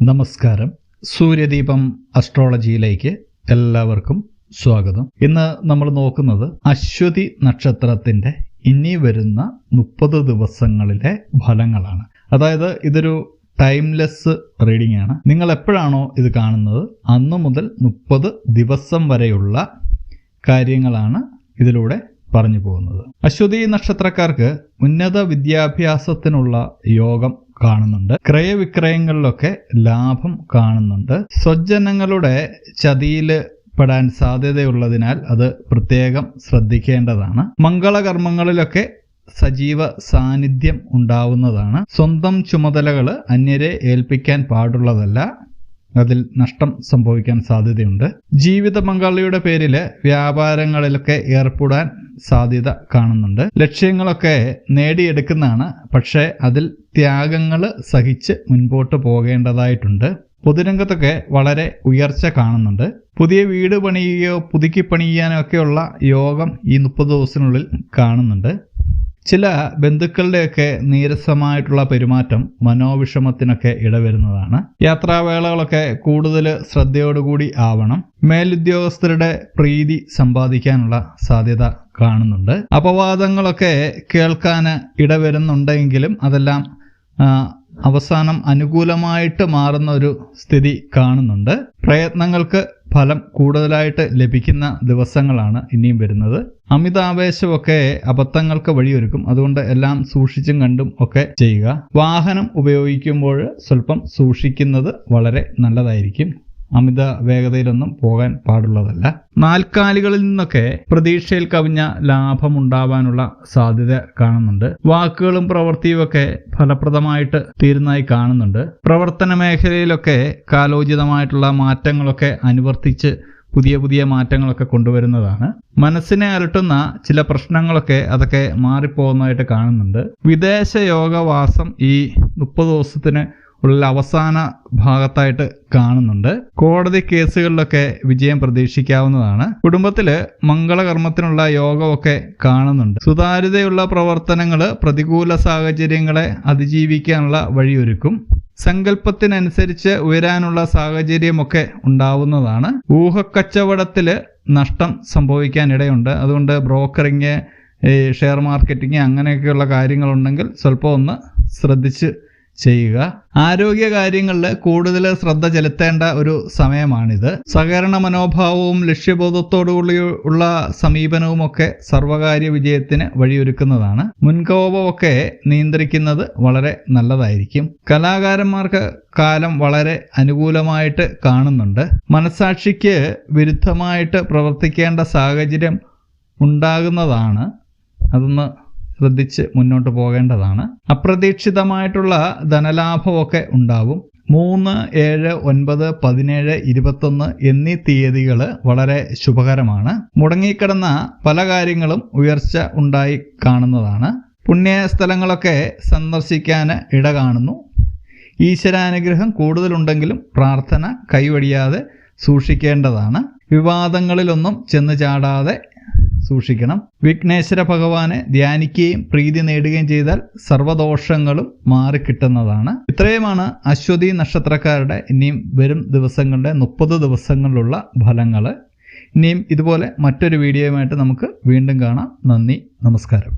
നമസ്കാരം. സൂര്യദീപം അസ്ട്രോളജിയിലേക്ക് എല്ലാവർക്കും സ്വാഗതം. ഇന്ന് നമ്മൾ നോക്കുന്നത് അശ്വതി നക്ഷത്രത്തിന്റെ ഇനി വരുന്ന മുപ്പത് ദിവസങ്ങളിലെ ഫലങ്ങളാണ്. അതായത് ഇതൊരു ടൈംലെസ് റീഡിംഗ് ആണ്. നിങ്ങൾ എപ്പോഴാണോ ഇത് കാണുന്നത് അന്നു മുതൽ മുപ്പത് ദിവസം വരെയുള്ള കാര്യങ്ങളാണ് ഇതിലൂടെ പറഞ്ഞു പോകുന്നത്. അശ്വതി നക്ഷത്രക്കാർക്ക് ഉന്നത വിദ്യാഭ്യാസത്തിനുള്ള യോഗം കാണുന്നുണ്ട്. ക്രയവിക്രയങ്ങളിലൊക്കെ ലാഭം കാണുന്നുണ്ട്. സ്വജനങ്ങളുടെ ചതിയിൽ പെടാൻ സാധ്യതയുള്ളതിനാൽ അത് പ്രത്യേകം ശ്രദ്ധിക്കേണ്ടതാണ്. മംഗളകർമ്മങ്ങളിലൊക്കെ സജീവ സാന്നിധ്യം ഉണ്ടാവുന്നതാണ്. സ്വന്തം ചുമതലകൾ അന്യരെ ഏൽപ്പിക്കാൻ പാടുള്ളതല്ല അതിൽ നഷ്ടം സംഭവിക്കാൻ സാധ്യതയുണ്ട്. ജീവിത പങ്കാളിയുടെ പേരിൽ വ്യാപാരങ്ങളിലൊക്കെ ഏർപ്പെടാൻ സാധ്യത കാണുന്നുണ്ട്. ലക്ഷ്യങ്ങളൊക്കെ നേടിയെടുക്കുന്നതാണ്. പക്ഷേ അതിൽ ത്യാഗങ്ങൾ സഹിച്ച് മുൻപോട്ട് പോകേണ്ടതായിട്ടുണ്ട്. പൊതുരംഗത്തൊക്കെ വളരെ ഉയർച്ച കാണുന്നുണ്ട്. പുതിയ വീട് പണിയുകയോ പുതുക്കി പണിയാനോ ഒക്കെയുള്ള യോഗം ഈ മുപ്പത് ദിവസത്തിനുള്ളിൽ കാണുന്നുണ്ട്. ചില ബന്ധുക്കളുടെയൊക്കെ നീരസമായിട്ടുള്ള പെരുമാറ്റം മനോവിഷമത്തിനൊക്കെ ഇടവരുന്നതാണ്. യാത്രാവേളകളൊക്കെ കൂടുതൽ ശ്രദ്ധയോടുകൂടി ആവണം. മേലുദ്യോഗസ്ഥരുടെ പ്രീതി സമ്പാദിക്കാനുള്ള സാധ്യത കാണുന്നുണ്ട്. അപവാദങ്ങളൊക്കെ കേൾക്കാൻ ഇടവരുന്നുണ്ടെങ്കിലും അതെല്ലാം അവസാനം അനുകൂലമായിട്ട് മാറുന്ന ഒരു സ്ഥിതി കാണുന്നുണ്ട്. പ്രയത്നങ്ങൾക്ക് ഫലം കൂടുതലായിട്ട് ലഭിക്കുന്ന ദിവസങ്ങളാണ് ഇനിയും വരുന്നത്. അമിതാവേശമൊക്കെ അബദ്ധങ്ങൾക്ക് വഴിയൊരുക്കും. അതുകൊണ്ട് എല്ലാം സൂക്ഷിച്ചും കണ്ടും ഒക്കെ ചെയ്യുക. വാഹനം ഉപയോഗിക്കുമ്പോൾ സ്വല്പം സൂക്ഷിക്കുന്നത് വളരെ നല്ലതായിരിക്കും. അമിത വേഗതയിലൊന്നും പോകാൻ പാടുള്ളതല്ല. നാൽക്കാലികളിൽ നിന്നൊക്കെ പ്രതീക്ഷയിൽ കവിഞ്ഞ ലാഭമുണ്ടാവാനുള്ള സാധ്യത കാണുന്നുണ്ട്. വാക്കുകളും പ്രവൃത്തിയും ഒക്കെ ഫലപ്രദമായിട്ട് തീരുന്നതായി കാണുന്നുണ്ട്. പ്രവർത്തന മേഖലയിലൊക്കെ കാലോചിതമായിട്ടുള്ള മാറ്റങ്ങളൊക്കെ അനുവർത്തിച്ച് പുതിയ പുതിയ മാറ്റങ്ങളൊക്കെ കൊണ്ടുവരുന്നതാണ്. മനസ്സിനെ അലട്ടുന്ന ചില പ്രശ്നങ്ങളൊക്കെ അതൊക്കെ മാറിപ്പോകുന്നതായിട്ട് കാണുന്നുണ്ട്. വിദേശ യോഗവാസം ഈ മുപ്പത് ദിവസത്തിന് ഉള്ള അവസാന ഭാഗത്തായിട്ട് കാണുന്നുണ്ട്. കോടതി കേസുകളിലൊക്കെ വിജയം പ്രതീക്ഷിക്കാവുന്നതാണ്. കുടുംബത്തിൽ മംഗളകർമ്മത്തിനുള്ള യോഗമൊക്കെ കാണുന്നുണ്ട്. സുതാര്യതയുള്ള പ്രവർത്തനങ്ങൾ പ്രതികൂല സാഹചര്യങ്ങളെ അതിജീവിക്കാനുള്ള വഴിയൊരുക്കും. സങ്കല്പത്തിനനുസരിച്ച് ഉയരാനുള്ള സാഹചര്യമൊക്കെ ഉണ്ടാവുന്നതാണ്. ഊഹക്കച്ചവടത്തിൽ നഷ്ടം സംഭവിക്കാനിടയുണ്ട്. അതുകൊണ്ട് ബ്രോക്കറിങ് ഷെയർ മാർക്കറ്റിങ് അങ്ങനെയൊക്കെയുള്ള കാര്യങ്ങളുണ്ടെങ്കിൽ സ്വല്പം ഒന്ന് ശ്രദ്ധിച്ച് ചെയ്യുക. ആരോഗ്യ കാര്യങ്ങളിൽ കൂടുതൽ ശ്രദ്ധ ചെലുത്തേണ്ട ഒരു സമയമാണിത്. സഹകരണ മനോഭാവവും ലക്ഷ്യബോധത്തോടുകൂടി ഉള്ള സമീപനവും ഒക്കെ സർവകാര്യ വിജയത്തിന് വഴിയൊരുക്കുന്നതാണ്. മുൻകോപമൊക്കെ നിയന്ത്രിക്കുന്നത് വളരെ നല്ലതായിരിക്കും. കലാകാരന്മാർക്ക് കാലം വളരെ അനുകൂലമായിട്ട് കാണുന്നുണ്ട്. മനസാക്ഷിക്ക് വിരുദ്ധമായിട്ട് പ്രവർത്തിക്കേണ്ട സാഹചര്യം ഉണ്ടാകുന്നതാണ്. അതൊന്ന് ശ്രദ്ധിച്ച് മുന്നോട്ട് പോകേണ്ടതാണ്. അപ്രതീക്ഷിതമായിട്ടുള്ള ധനലാഭമൊക്കെ ഉണ്ടാവും. മൂന്ന് ഏഴ് ഒൻപത് പതിനേഴ് ഇരുപത്തൊന്ന് എന്നീ തീയതികൾ വളരെ ശുഭകരമാണ്. മുടങ്ങിക്കിടന്ന പല കാര്യങ്ങളും ഉയർച്ച ഉണ്ടായി കാണുന്നതാണ്. പുണ്യ സ്ഥലങ്ങളൊക്കെ സന്ദർശിക്കാൻ ഇട കാണുന്നു. ഈശ്വരാനുഗ്രഹം കൂടുതലുണ്ടെങ്കിലും പ്രാർത്ഥന കൈവടിയാതെ സൂക്ഷിക്കേണ്ടതാണ്. വിവാദങ്ങളിലൊന്നും ചെന്ന് ചാടാതെ സൂക്ഷിക്കണം. വിഘ്നേശ്വര ഭഗവാനെ ധ്യാനിക്കുകയും പ്രീതി നേടുകയും ചെയ്താൽ സർവദോഷങ്ങളും മാറിക്കിട്ടുന്നതാണ്. ഇത്രയുമാണ് അശ്വതി നക്ഷത്രക്കാരുടെ ഇനിയും വരും ദിവസങ്ങളുടെ മുപ്പത് ദിവസങ്ങളിലുള്ള ഫലങ്ങൾ ഇനിയും ഇതുപോലെ മറ്റൊരു വീഡിയോയുമായിട്ട് നമുക്ക് വീണ്ടും കാണാം. നന്ദി നമസ്കാരം.